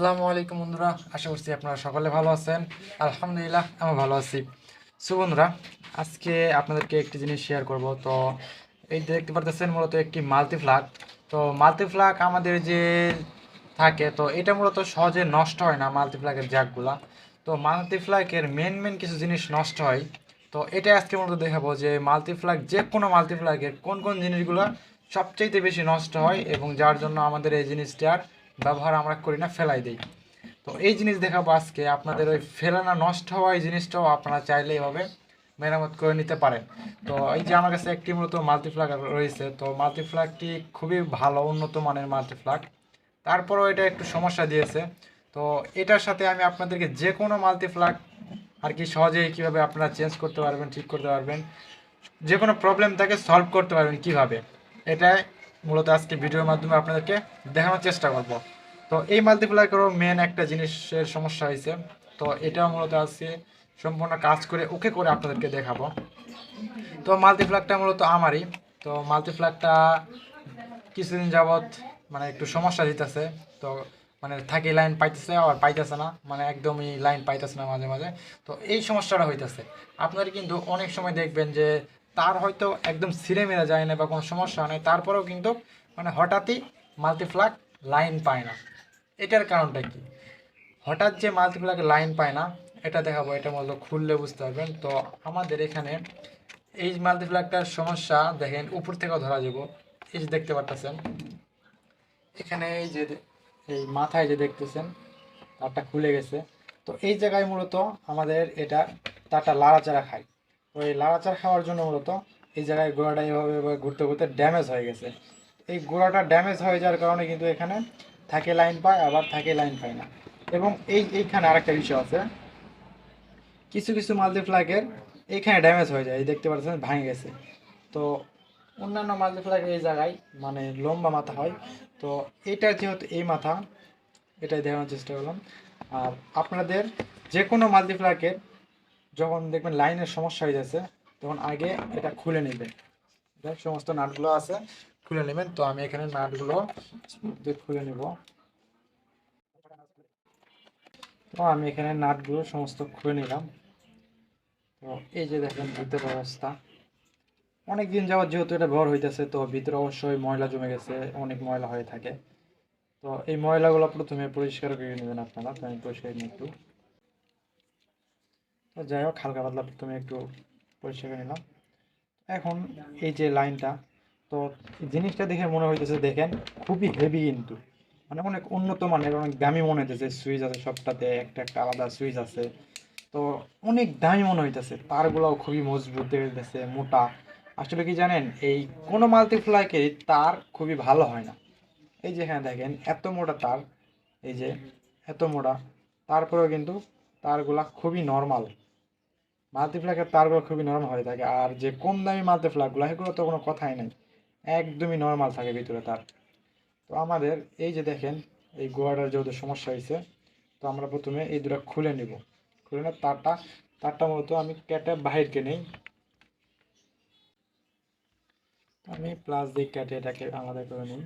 আসসালামু আলাইকুম বন্ধুরা, আশা করছি আপনারা সকলে ভালো আছেন। আলহামদুলিল্লাহ আমি ভালো আছি। সো বন্ধুরা, আজকে আপনাদেরকে একটি জিনিস শেয়ার করব। তো এই দেখতে পারতেছেন, মূলত একটি মাল্টি ফ্লাগ তো মাল্টি ফ্লাগ আমাদের যে থাকে, তো এটা মূলত সহজে নষ্ট হয় না মাল্টি ফ্লাগের জ্যাকগুলা তো মাল্টি ফ্লাগের মেন মেন কিছু জিনিস নষ্ট হয়। তো এটা আজকে মূলত দেখাবো যে মাল্টি ফ্লাগ যে কোনো মাল্টি ফ্লাগের কোন কোন জিনিসগুলো সবচাইতে বেশি নষ্ট হয় এবং যার জন্য আমাদের এই জিনিসটার ব্যবহার আমরা করি না, ফেলাই দিই। তো এই জিনিস দেখাবো আজকে। আপনাদের ওই ফেলানা নষ্ট হওয়া এই জিনিসটাও আপনারা চাইলে এভাবে মেরামত করে নিতে পারেন। তো এই যে আমার কাছে একটি মূলত মাল্টিফ্লাগ রয়েছে, তো মাল্টিফ্লাগটি খুবই ভালো, উন্নত মানের মাল্টিফ্লাগ তারপরেও এটা একটু সমস্যা দিয়েছে। তো এটার সাথে আমি আপনাদেরকে যে কোনো মাল্টিফ্লাগ আর কি সহজেই কীভাবে আপনারা চেঞ্জ করতে পারবেন, ঠিক করতে পারবেন যে কোনো প্রবলেম তাকে সলভ করতে পারবেন কীভাবে। এটাই মূলত আজকে ভিডিওর মাধ্যমে আপনাদেরকে দেখানোর চেষ্টা করব। তো এই মাল্টিপ্লাইকারও মেন একটা জিনিসের সমস্যা হয়েছে। তো এটা মূলত আজকে সম্পূর্ণ কাজ করে, ওকে করে আপনাদেরকে দেখাবো। তো মাল্টিপ্লাগটা মূলত আমারই। তো মাল্টিপ্লাগটা কিছুদিন যাবৎ মানে একটু সমস্যা দিতেছে। তো মানে থাকি লাইন পাইতেছে আবার পাইতেছে না। মানে একদমই লাইন পাইতেছে না মাঝে মাঝে। তো এই সমস্যাটা হইতেছে। আপনারা কিন্তু অনেক সময় দেখবেন যে তার হয়তো একদম ছিঁড়ে মেরে যায় না বা কোনো সমস্যা নেই। তারপরেও কিন্তু মানে হঠাৎই মাল্টিপ্লাগ লাইন পায় না। এটার কারণটা কি? হঠাৎ যে মাল্টিপ্লাগ লাইন পায় না, এটা দেখাবো, এটা মূলত খুললে বুঝতে পারবেন। তো আমাদের এখানে এই মাল্টিপ্লাগটার সমস্যা দেখেন, উপর থেকেও ধরা যাব। এই যে দেখতে পারতেছেন, এখানে এই যে এই মাথায় যে দেখতেছেন, তারটা খুলে গেছে। তো এই জায়গায় মূলত আমাদের এটা, তারটা লাড়াচাড়া খায়। তো এই লাড়াচাড়া খাওয়ার জন্য মূলত এই জায়গায় গোড়াটা এইভাবে এভাবে ঘুরতে ঘুরতে ড্যামেজ হয়ে গেছে। এই গোড়াটা ড্যামেজ হয়ে যাওয়ার কারণে কিন্তু এখানে থাকে লাইন পায়, আবার থাকে লাইন পায় না। এবং এই, এইখানে আরেকটা বিষয় আছে। কিছু কিছু মাল্টিপ্লাগের এইখানে ড্যামেজ হয়ে যায়। এই দেখতে পাচ্ছেন, ভাঙে গেছে। তো অন্যান্য মাল্টিপ্লাগ এই জায়গায় মানে লম্বা মাথা হয়। তো এটা যেহেতু এই মাথা, এটাই দেখানোর চেষ্টা করলাম। আর আপনাদের যে কোনো মাল্টিপ্লাগের যখন দেখবেন লাইনের সমস্যা হয়ে যাচ্ছে, তখন আগে এটা খুলে নেবেন। দেখ সমস্ত নাটগুলো আছে, খুলে নেবেন। তো আমি এখানে নাটগুলো খুলে নেব। তো আমি এখানে নাটগুলো সমস্ত খুলে নিলাম। তো এই যে দেখেন ভিতরের অবস্থা। অনেক দিন যাওয়ার যেহেতু এটা ভর হইতেছে, তো ভিতরে অবশ্যই ময়লা জমে গেছে, অনেক ময়লা হয়ে থাকে। তো এই ময়লাগুলো প্রথমে পরিষ্কার করে নেবেন আপনারা। তো আমি পরিষ্কার নিই একটু। যাই হোক, হালকা পাতলা প্রথমে একটু পরিষ্কার করে নিলাম। এখন এই যে লাইনটা, তো জিনিসটা দেখে মনে হইতেছে, দেখেন খুবই হেভি কিন্তু। মানে অনেক উন্নত মানের, অনেক দামি মনে হইতেছে, সুইচ আছে সবটাতে, একটা একটা আলাদা সুইচ আছে। তো অনেক দামি মনে হইতেছে, তারগুলোও খুবই মজবুত দেখতেছে মোটা। আসলে কি জানেন, এই কোনো মাল্টিপ্লাইকে তার খুবই ভালো হয় না। এই যে এখানে দেখেন, এত মোটা তার, এই যে এত মোটা, তারপরেও কিন্তু তারগুলা খুবই নর্মাল মাল্টিপ্লাকের তারগুলো খুবই নরম হয়ে থাকে। আর যে কম দামি মাল্টিপ্লাকগুলো সেগুলো তো কোনো কথাই নেই। একদমই নর্মাল থাকে ভিতরে তার। তো আমাদের এই যে দেখেন, এই গোয়াটার যেহেতু সমস্যা হয়েছে তো আমরা প্রথমে এই দুটো খুলে নিব। খুলে না, তারটা তারটা মূলত আমি কেটে বাহিরকে নেই। আমি প্লাস দিয়ে কেটে এটাকে আলাদা করে নিই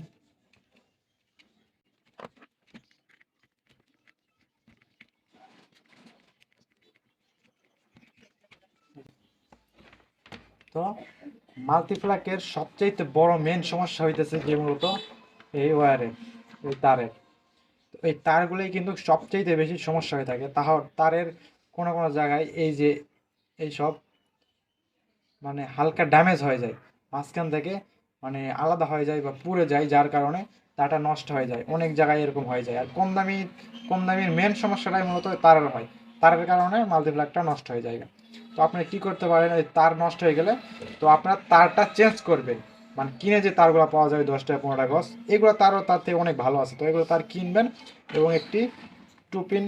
তো মাল্টিপ্লাকের সবচাইতে বড় মেন সমস্যা হইতেছে যে মূলত এই ওয়ারে এই তারের। এই তারগুলোই কিন্তু সবচাইতে বেশি সমস্যা হয়ে থাকে। তাহ, তারের কোনো কোনো জায়গায় এই যে, এই সব মানে হালকা ড্যামেজ হয়ে যায়। মাঝখান থেকে মানে আলাদা হয়ে যায় বা পুড়ে যায়, যার কারণে তারটা নষ্ট হয়ে যায়। অনেক জায়গায় এরকম হয়ে যায়। আর কম দামি, কম দামির মেন সমস্যাটাই মূলত তারের হয়। তারের কারণে মাল্টিপ্লাকটা নষ্ট হয়ে যায়। তো আপনি কি করতে পারেন ওই তার নষ্ট হয়ে গেলে, তো আপনার তারটা চেঞ্জ করবেন। মানে কিনে যে তারগুলো পাওয়া যাবে দশ টাকা, পনেরো টাকা গছ এগুলো তারও তার থেকে অনেক ভালো আছে। তো এগুলো তার কিনবেন এবং একটি টুপিন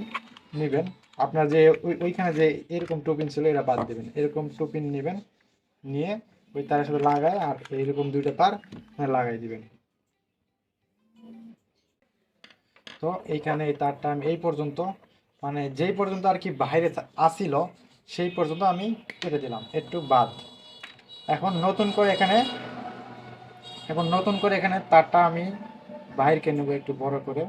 নেবেন। আপনার যে ওই, ওইখানে যে এরকম টুপিন ছিল, এটা বাদ দেবেন। এরকম টুপিন নেবেন, নিয়ে ওই তারের সাথে লাগায় আর এইরকম দুইটা তার এখানে লাগাই দিবেন। তো এইখানে এই তারটা আমি এই পর্যন্ত মানে যেই পর্যন্ত আর কি বাইরে আসিল সেই পর্যন্ত আমি কেটে দিলাম, একটু বাদ। এখন নতুন করে এখানে, এখন নতুন করে এখানে তারটা আমি বাহিরকে নেব একটু বড় করে।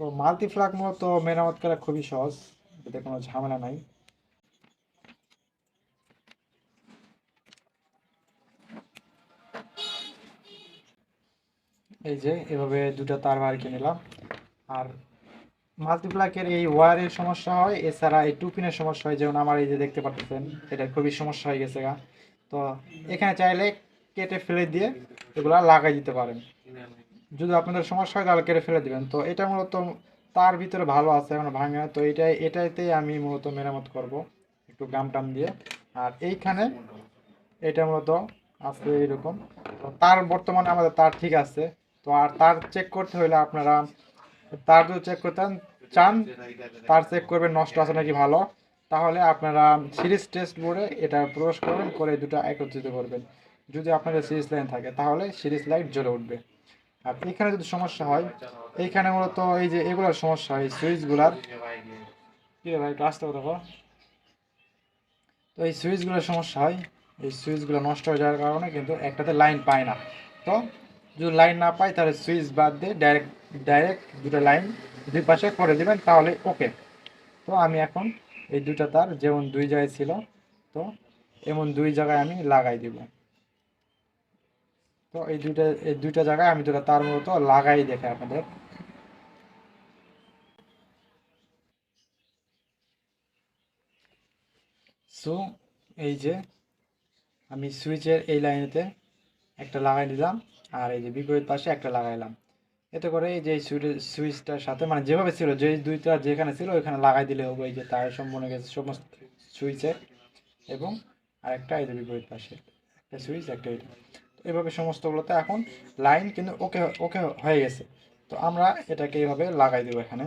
তো মাল্টিফ্লাগ মূলত মেরামত করা খুবই সহজ, এতে কোনো ঝামেলা নাই। এই যে, এভাবে দুটো তার বার কিনে নিলাম, আর মাল্টিপ্লাকের এই ওয়ারের সমস্যা হয়, এছাড়া এই টুপিনের সমস্যা হয়, যেমন আমার এই যে দেখতে পাচ্ছেন এটা খুবই সমস্যা হয়ে গেছে গা। তো এখানে চাইলে কেটে ফেলে দিয়ে এগুলা লাগাই দিতে পারেন। যদি আপনাদের সমস্যা হয়, তাহলে কেটে ফেলে দেবেন। তো এটা মূলত তার ভিতরে ভালো আছে, এখন ভাঙে তো এটাই এটাইতেই আমি মূলত মেরামত করব, একটু গাম টাম দিয়ে। আর এইখানে এটা মূলত আছে এরকম। তো তার বর্তমানে আমাদের তার ঠিক আছে। তো আর তার চেক করতে হলে আপনারা তার যদি চেক করতে চান, তার চেক করবেন, নষ্ট আছে নাকি ভালো, তাহলে আপনারা সিরিজ টেস্ট বোর্ডে এটা প্রবেশ করবেন, করে দুটো একত্রিত করবেন। যদি আপনাদের সিরিজ লাইন থাকে, তাহলে সিরিজ লাইট জ্বলে উঠবে। আর এখানে যদি সমস্যা হয়, এইখানে মূলত এই যে এগুলোর সমস্যা হয় সুইচগুলার কি ভাই আসতে দেখো তো এই সুইচগুলোর সমস্যা হয়, এই সুইচগুলো নষ্ট হয়ে যাওয়ার কারণে কিন্তু একটাতে লাইন পায় না। তো যদি লাইন না পায়, তাহলে সুইচ বাদ দিয়ে ডাইরেক্ট ডাইরেক্ট দুটো লাইন দুই পাশে করে দেবেন, তাহলে ওকে তো আমি এখন এই দুটো তার যেমন দুই জায়গায় ছিল, তো এমন দুই জায়গায় আমি লাগাই দিব। তো এই দুইটা এই দুইটা জায়গায় আমি দুটো তার মতো লাগাই দেখে আপনাদের। সো এই যে আমি সুইচের এই লাইনেতে একটা লাগাই দিলাম, আর এই যে বিপরীত পাশে একটা লাগাইলাম। এতে করে এই যে সুইচটার সাথে মানে যেভাবে ছিল, যে দুইটা যেখানে ছিল, ওইখানে লাগাই দিলে হবে, এই যে তার সম্পূর্ণ গেছে সমস্ত সুইচে। এবং আরেকটা এই বিপরীত পাশে, একটা সুইচ, একটা এটা। তো এভাবে সমস্তগুলোতে এখন লাইন কিন্তু ওকে ওকে হয়ে গেছে। তো আমরা এটাকে এইভাবে লাগাই দেবো এখানে।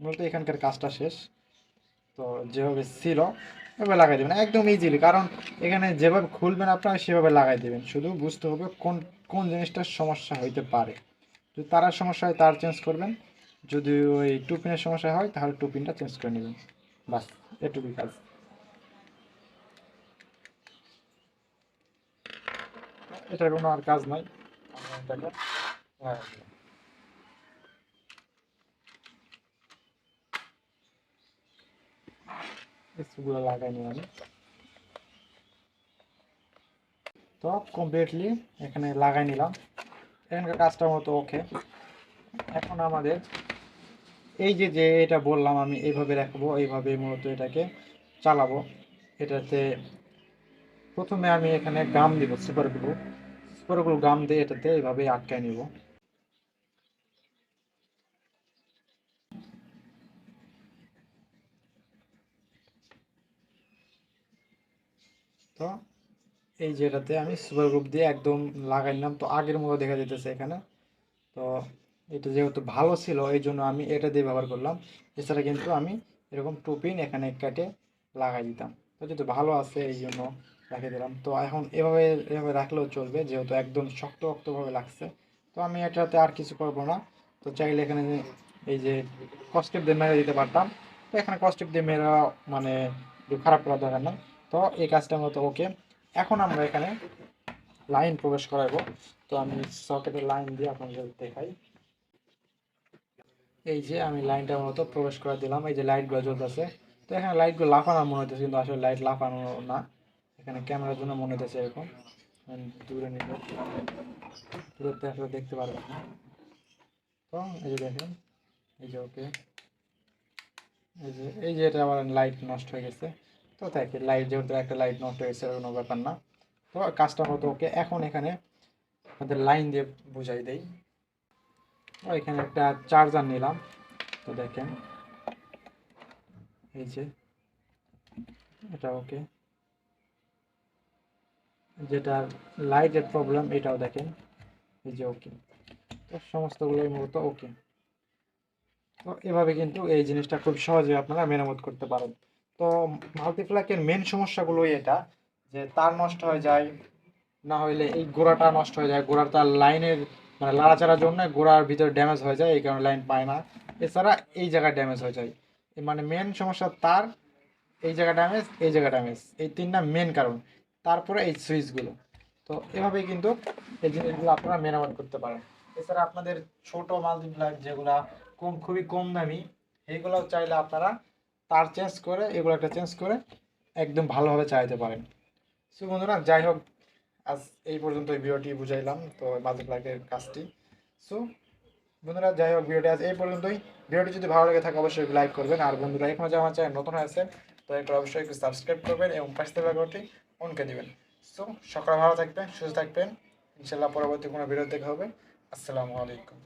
মূলত এখানকার কাজটা শেষ। তো যেভাবে ছিল, এভাবে লাগাই দেবেন। একদম ইজিলি কারণ এখানে যেভাবে খুলবেন আপনারা, সেভাবে লাগাই দেবেন। শুধু বুঝতে হবে কোন কোন জিনিসটার সমস্যা হইতে পারে। যদি তারার সমস্যা হয়, তার চেঞ্জ করবেন। যদি ওই টুপিনের সমস্যা হয়, তাহলে টুপিনটা চেঞ্জ করে নেবেন। বাস, এটুকুই কাজ। এটার কোনো আর কাজ নাই। নিই আমি। তো কমপ্লিটলি এখানে লাগাই নিলাম। এখানকার কাজটা মতো ওকে এখন আমাদের এই যে যে এটা বললাম আমি এইভাবে রাখব এইভাবে মূলত এটাকে চালাবো। এটাতে প্রথমে আমি এখানে গাম দিব super glue super glue gum দিয়ে এটাতে এইভাবে আটকায় নিব। তো এই যেটাতে আমি সুপার গ্রুপ দিয়ে একদম লাগাই নিলাম। তো আগের মতো দেখা যেতেছে এখানে। তো এটা যেহেতু ভালো ছিল, এই জন্য আমি এটা দিয়ে ব্যবহার করলাম। এছাড়া কিন্তু আমি এরকম টুপিন এখানে কেটে লাগাই দিতাম। তো যেহেতু ভালো আছে, এই জন্য রেখে দিলাম। তো এখন এভাবে এভাবে রাখলেও চলবে, যেহেতু একদম শক্ত শক্তভাবে লাগছে। তো আমি এটাতে আর কিছু করব না। তো চাইলে এখানে এই যে কস্টেপ দিয়ে মেরে দিতে পারতাম। তো এখানে কস্টেপ দিয়ে মেরা মানে খারাপ করা দরকার না তো এই কাজটা মতো ওকে এখন আমরা এখানে লাইন প্রবেশ করাবো। তো আমি সকেটের লাইন দিয়ে আপনাদের দেখাই। এই যে আমি লাইনটা মতো প্রবেশ করে দিলাম। এই যে লাইটগুলো জ্বলতেছে। তো এখানে লাইটগুলো লাফানোর মনে হচ্ছে কিন্তু আসলে লাইট লাফানো না। এখানে ক্যামেরার জন্য মনে হতেছে এরকম। দূরে নিতে দূরত্বে আসলে দেখতে পারবেন না। তো এই যে দেখেন, এই যে ওকে এই যে এই যে এটা আবার লাইট নষ্ট হয়ে গেছে। তো থাকে লাইট যেহেতু একটা লাইট নষ্ট হয়েছে কোনো ব্যাপার না। তো কাজটা মতো ওকে, এখন এখানে আমাদের লাইন দিয়ে বুঝাই দেই। এখানে একটা চার্জার নিলাম, তো দেখেন, এই যে, এটা ওকে। যেটা লাইটের প্রবলেম এটাও দেখেন, এই যে ওকে। তো সমস্তগুলোই মূলত ওকে। তো এভাবে কিন্তু এই জিনিসটা খুব সহজে আপনারা মেরামত করতে পারেন। তো মাল্টিপ্লাকের মেন সমস্যাগুলোই এটা, যে তার নষ্ট হয়ে যায়, না হইলে এই গোড়াটা নষ্ট হয়ে যায়। গোড়ার তার লাইনের মানে লাড়াচাড়ার জন্য গোড়ার ভিতরে ড্যামেজ হয়ে যায়, এই কারণে লাইন পায় না। এছাড়া এই জায়গায় ড্যামেজ হয়ে যায়। মানে মেন সমস্যা তার, এই জায়গা ড্যামেজ এই জায়গা ড্যামেজ এই তিনটা মেন কারণ। তারপরে এই সুইচগুলো তো এভাবেই কিন্তু এই জিনিসগুলো আপনারা মেরামত করতে পারেন। এছাড়া আপনাদের ছোট মাল্টিপ্লাক যেগুলা কম, খুবই কম দামি এইগুলো চাইলে আপনারা তার চেঞ্জ করে, এগুলো একটা চেঞ্জ করে একদম ভালোভাবে চালাতে পারেন। সো বন্ধুরা, যাই হোক, আজ এই পর্যন্ত এই ভিডিওটি বুঝাইলাম, তো মাল্টিপ্লাগের কাজটি। সো বন্ধুরা, যাই হোক, ভিডিওটি আজ এই পর্যন্তই। ভিডিওটি যদি ভালো লেগে থাকে, অবশ্যই লাইক করবেন। আর বন্ধুরা, এখনও যে আমার চ্যানেল নতুন হয়েছে তো একটু অবশ্যই একটু সাবস্ক্রাইব করবেন এবং পাশে ঘরটি অনকে দিবেন। সো সকালে ভালো থাকবেন, সুস্থ থাকবেন। ইনশাল্লাহ পরবর্তী কোনো ভিডিও দেখা হবে। আসসালামু আলাইকুম।